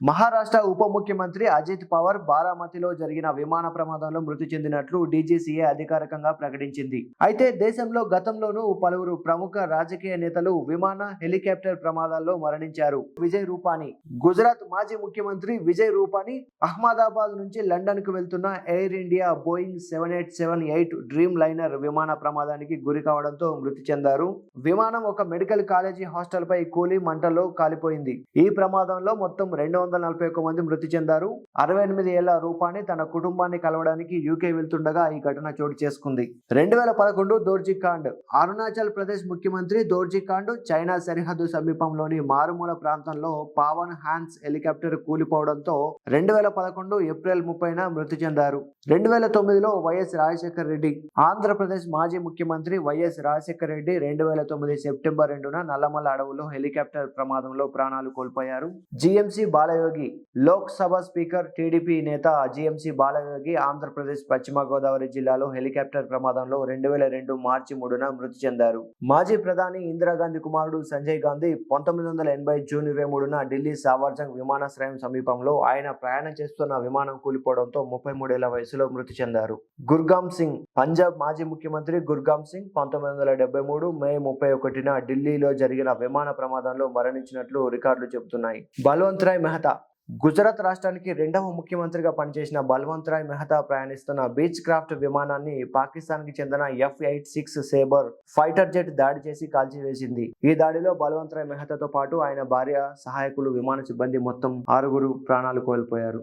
మహారాష్ట్ర ఉప ముఖ్యమంత్రి అజిత్ పవార్ బారామతిలో జరిగిన విమాన ప్రమాదంలో మృతి చెందినట్లు డీజీసీఏ అధికారికంగా ప్రకటించింది. అయితే దేశంలో గతంలోనూ పలువురు ప్రముఖ రాజకీయ నేతలు విమాన హెలికాప్టర్ ప్రమాదాల్లో మరణించారు. విజయ్ రూపానీ గుజరాత్ మాజీ ముఖ్యమంత్రి విజయ్ రూపానీ అహ్మదాబాద్ నుంచి లండన్కు వెళ్తున్న Air India Boeing seven eight seven eight Dreamliner విమాన ప్రమాదానికి గురి కావడంతో మృతి చెందారు. విమానం ఒక మెడికల్ కాలేజీ హాస్టల్ పై కూలి మంటల్లో కాలిపోయింది. ఈ ప్రమాదంలో మొత్తం రెండు వందల నలభై ఒక్క మంది మృతి చెందారు. అరవై ఎనిమిది ఏళ్ళ రూపాన్ని తన కుటుంబాన్ని కలవడానికి యూకే వెళ్తుండగా ఈ ఘటన చోటు చేసుకుంది. రెండు వేల పదకొండు దోర్జికాండ్ అరుణాచల్ ప్రదేశ్ ముఖ్యమంత్రి దోర్జికాండ్ చైనా సరిహద్దు సమీపంలోని మారుమూల ప్రాంతంలో పావన్ హ్యాన్స్ హెలికాప్టర్ కూలిపోవడంతో రెండు వేల పదకొండు ఏప్రిల్ ముప్పైన మృతి చెందారు. రెండు వేల తొమ్మిదిలో వైఎస్ రాజశేఖర్ రెడ్డి. ఆంధ్రప్రదేశ్ మాజీ ముఖ్యమంత్రి వైఎస్ రాజశేఖర రెడ్డి రెండు వేల తొమ్మిది సెప్టెంబర్ రెండున నల్లమల్ల అడవుల్లో హెలికాప్టర్ ప్రమాదంలో ప్రాణాలు కోల్పోయారు. G M C Balayogi. Lok Sabha speaker TDP నేత G M C Balayogi Andhra Pradesh పశ్చిమ గోదావరి జిల్లాలో హెలికాప్టర్ ప్రమాదంలో రెండు వేల రెండు మార్చి మూడున మృతి చెందారు. మాజీ ప్రధాని ఇందిరాగాంధీ కుమారుడు సంజయ్ గాంధీ పంతొమ్మిది వందల ఎనభై జూన్ ఇరవై మూడున ఢిల్లీ సావర్జంగ్ విమానాశ్రయం సమీపంలో ఆయన ప్రయాణం చేస్తున్న విమానం కూలిపోవడంతో ముప్పై మూడేళ్ళ వయసులో మృతి చెందారు. గుర్గామ్ సింగ్ పంజాబ్ మాజీ ముఖ్యమంత్రి గుర్గామ్ సింగ్ పంతొమ్మిది వందల డెబ్బై మూడు మే ముప్పై ఒకటిన ఢిల్లీలో జరిగిన విమాన ప్రమాదంలో మరణించినట్లు రికార్డులు చెబుతున్నాయి. బల్వంత్ రాయ్ మెహతా గుజరాత్ రాష్ట్రానికి రెండవ ముఖ్యమంత్రిగా పనిచేసిన బల్వంత్ రాయ్ మెహతా ప్రయాణిస్తున్న బీచ్ క్రాఫ్ట్ విమానాన్ని పాకిస్తాన్కి చెందిన F eight six Sabre fighter jet దాడి చేసి కాల్చివేసింది. ఈ దాడిలో బల్వంత్ రాయ్ మెహతాతో పాటు ఆయన భార్య సహాయకులు విమాన సిబ్బంది మొత్తం ఆరుగురు ప్రాణాలు కోల్పోయారు.